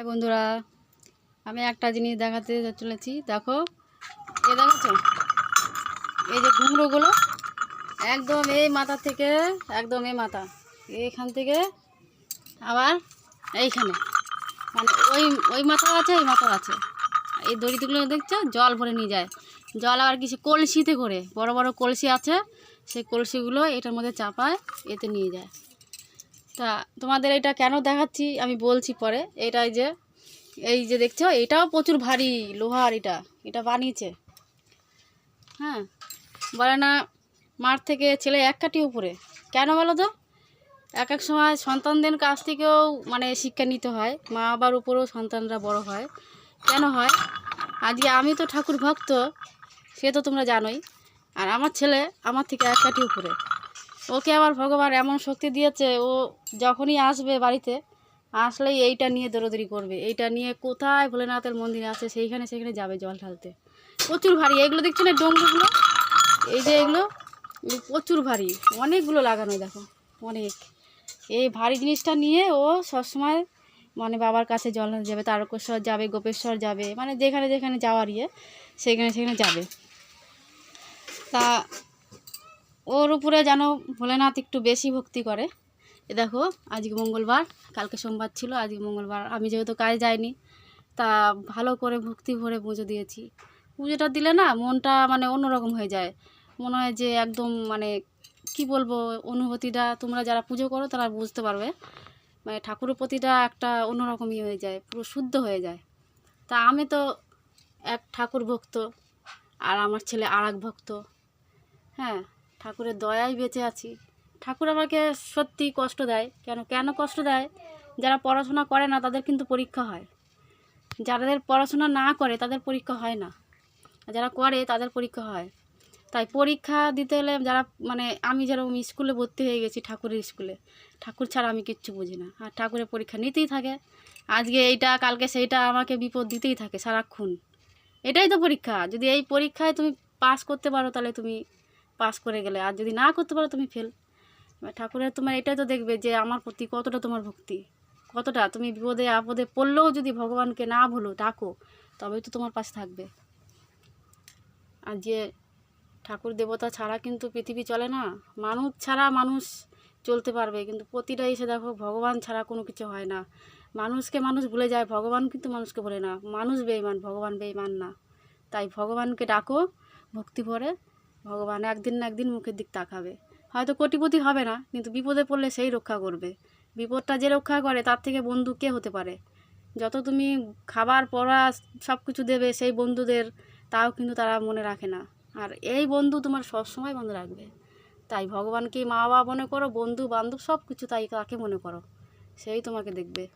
High বন্ধুরা, আমি একটা জিনিস দেখাতে চলেছি। দেখো এ দেখেছ? এই যে ঘুমরোগুলো একদম এই মাথা থেকে, একদম এই মাথা। এইখান থেকে, আবার এইখানে। মানে ওই ওই মাথাও আছে, এই মাথাও আছে। এই দড়িগুলো দেখছ? জল ভরে নিয়ে যায়। জল আবার কিছু কলসিতে করে, বড় বড় কলসি আছে, সেই কলসিগুলো এটার মধ্যে চাপায়, এতে নিয়ে যায়। তা তোমাদের এটা কেন দেখাচ্ছি আমি বলছি পরে। এটা যে, এই যে দেখছ, এটাও প্রচুর ভারী লোহার এটা এটা বানিয়েছে। হ্যাঁ বলে না, মাঠ থেকে ছেলে এক কাটি উপরে। কেন বলো তো? এক এক সময় সন্তানদের কাছ থেকেও মানে শিক্ষা নিতে হয়, মা বাবার উপরেও সন্তানরা বড় হয়। কেন হয়? আজকে আমি তো ঠাকুর ভক্ত, সে তো তোমরা জানোই। আর আমার ছেলে আমার থেকে এক কাটি উপরে। ওকে আবার ভগবান এমন শক্তি দিয়েছে, ও যখনই আসবে বাড়িতে, আসলেই এইটা নিয়ে দৌড়দৌড়ি করবে। এইটা নিয়ে কোথায় ভোলেনাথের মন্দির আছে, সেইখানে সেখানে যাবে জল ঢালতে। প্রচুর ভারী, এগুলো দেখছ না ডোঙ্গুলো এই যে এগুলো প্রচুর ভারী, অনেকগুলো লাগানো, দেখো, অনেক। এই ভারী জিনিসটা নিয়ে ও সবসময় মানে বাবার কাছে জল যাবে, তারকেশ্বর যাবে, গোপেশ্বর যাবে মানে যেখানে যেখানে যাওয়ার ইয়ে সেখানে সেখানে যাবে। তা ওর উপরে যেন ভোলেনাথ একটু বেশি ভক্তি করে। এ দেখো, আজকে মঙ্গলবার, কালকে সোমবার ছিল, আজকে মঙ্গলবার। আমি যেহেতু কাজে যাইনি, তা ভালো করে ভক্তি ভরে পুজো দিয়েছি। পুজোটা দিলে না মনটা মানে অন্যরকম হয়ে যায়। মনে হয় যে একদম মানে কি বলব, অনুভূতিটা তোমরা যারা পুজো করো তারা বুঝতে পারবে। মানে ঠাকুরের প্রতিটা একটা অন্যরকমই হয়ে যায়, পুরো শুদ্ধ হয়ে যায়। তা আমি তো এক ঠাকুর ভক্ত, আর আমার ছেলে আর ভক্ত হ্যাঁ। ঠাকুরের দয়ায় বেঁচে আছি। ঠাকুর আমাকে সত্যি কষ্ট দেয়। কেন কেন কষ্ট দেয়? যারা পড়াশোনা করে না, তাদের কিন্তু পরীক্ষা হয়। যাদের পড়াশোনা না করে, তাদের পরীক্ষা হয় না। যারা করে, তাদের পরীক্ষা হয়। তাই পরীক্ষা দিতে হলে যারা মানে আমি যেরকম স্কুলে ভর্তি হয়ে গেছি ঠাকুরের স্কুলে, ঠাকুর ছাড়া আমি কিচ্ছু বুঝি না। আর ঠাকুরের পরীক্ষা নিতেই থাকে। আজকে এইটা, কালকে সেইটা আমাকে বিপদ দিতেই থাকে সারাক্ষণ। এটাই তো পরীক্ষা। যদি এই পরীক্ষায় তুমি পাস করতে পারো, তাহলে তুমি পাস করে গেলে। আর যদি না করতে পারো, তুমি ফেল এবার ঠাকুরের তোমার এটাই তো দেখবে যে, আমার প্রতি কতটা তোমার ভক্তি? কতটা? তুমি বিপদে, আপদে পড়লেও যদি ভগবানকে না ভুলো, ডাকো, তবেই তো তোমার পাশে থাকবে। আর যে ঠাকুর দেবতা ছাড়া কিন্তু পৃথিবী চলে না। মানুষ ছাড়া মানুষ চলতে পারবে, কিন্তু প্রতিটা এসে দেখো, ভগবান ছাড়া কোনো কিছু হয় না। মানুষকে মানুষ ভুলে যায়, ভগবান কিন্তু মানুষকে বলে না। মানুষ বেইমান ভগবান বেইমান না। তাই ভগবানকে ডাকো, ভক্তি ভরে ভগবান একদিন না একদিন মুখের দিক তাকাবে। হয়তো কোটিপতি হবে না, কিন্তু বিপদে পড়লে সেই রক্ষা করবে। বিপদটা যে রক্ষা করে, তার থেকে বন্ধু কে হতে পারে? যত তুমি খাবার, পড়া সব কিছু দেবে সেই বন্ধুদের, তাও কিন্তু তারা মনে রাখে না। আর এই বন্ধু তোমার সবসময় মনে রাখবে। তাই ভগবানকে মা বাবা মনে করো বন্ধু বান্ধব সব কিছু তাই তাকে মনে করো। সেই তোমাকে দেখবে।